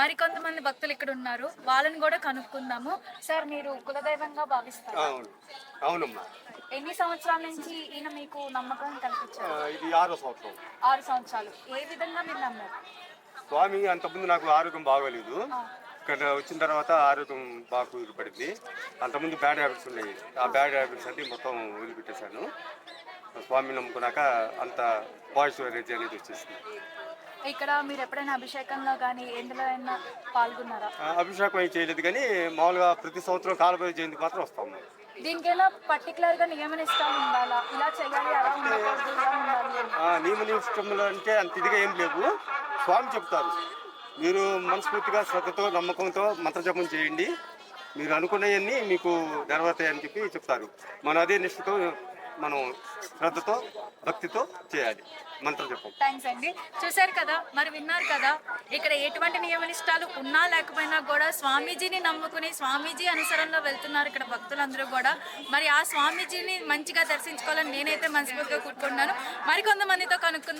మరికొంతమంది భక్తులు ఇక్కడ ఉన్నారు. వాళ్ళని కూడా కనుక్కుందాము. సార్ మీరు కులదైవంగా భావిస్తారు? అవును. అవునమ్మా. ఎన్ని సంవత్సరాల నుంచి ఈయన మీకు నమ్మకం కల్పించారు? ఇది ఆరో సంవత్సరం. ఆరు సంవత్సరాలు. ఏ విధంగా మీరు నమ్మారు? స్వామి అంతకుముందు నాకు ఆరోగ్యం బాగోలేదు. ఇక్కడ వచ్చిన తర్వాత ఆరోగ్యం బాగా కుదిరిపడింది అంతకుముందు బ్యాడ్ హ్యాబిట్స్ ఉన్నాయి ఆ బ్యాడ్ హ్యాబిట్స్ అన్ని మొత్తం వదిలిపెట్టేశాను. స్వామి నమ్ముకున్నాక అంత పాజిటివ్ ఎనర్జీ అనేది వచ్చేసింది. ఇక్కడ మీరు ఎప్పుడైనా అభిషేకంలో కానీ ఎందులో అయినా పాల్గొన్నారా? అభిషేకం ఏం చేయలేదు కానీ మామూలుగా ప్రతి సంవత్సరం కాలభైరవ జయంతి మాత్రం వస్తాము దీనికైనా పర్టికులర్గా నియమ నిష్టాలు ఉండాలా? ఇలా చేయాలి అలా ఉండాలి నియమ నిష్టములు అంటే అంత ఇదిగా ఏం లేవు. స్వామి చెప్తారు మీరు మనస్ఫూర్తిగా శ్రద్ధతో నమ్మకంతో మంత్రజపం చేయండి. మీరు అనుకున్నవన్నీ మీకు నెరవేరుతాయని చెప్పి చెప్తారు. మనం అదే నిష్ఠతో మనం శ్రద్ధతో భక్తితో చేయాలి. మంత్రజపం థ్యాంక్స్ అండి. చూశారు కదా మరి విన్నారు కదా ఇక్కడ ఎటువంటి నియమ నిష్టాలు ఉన్నా లేకపోయినా కూడా స్వామీజీని నమ్ముకుని స్వామీజీ అనుసరణలో వెళ్తున్నారు ఇక్కడ భక్తులందరూ కూడా. మరి ఆ స్వామీజీని మంచిగా దర్శించుకోవాలని నేనైతే మనస్ఫూర్తిగా కూర్చున్నాను మరి కొంతమందితో కనుక్కుందాం.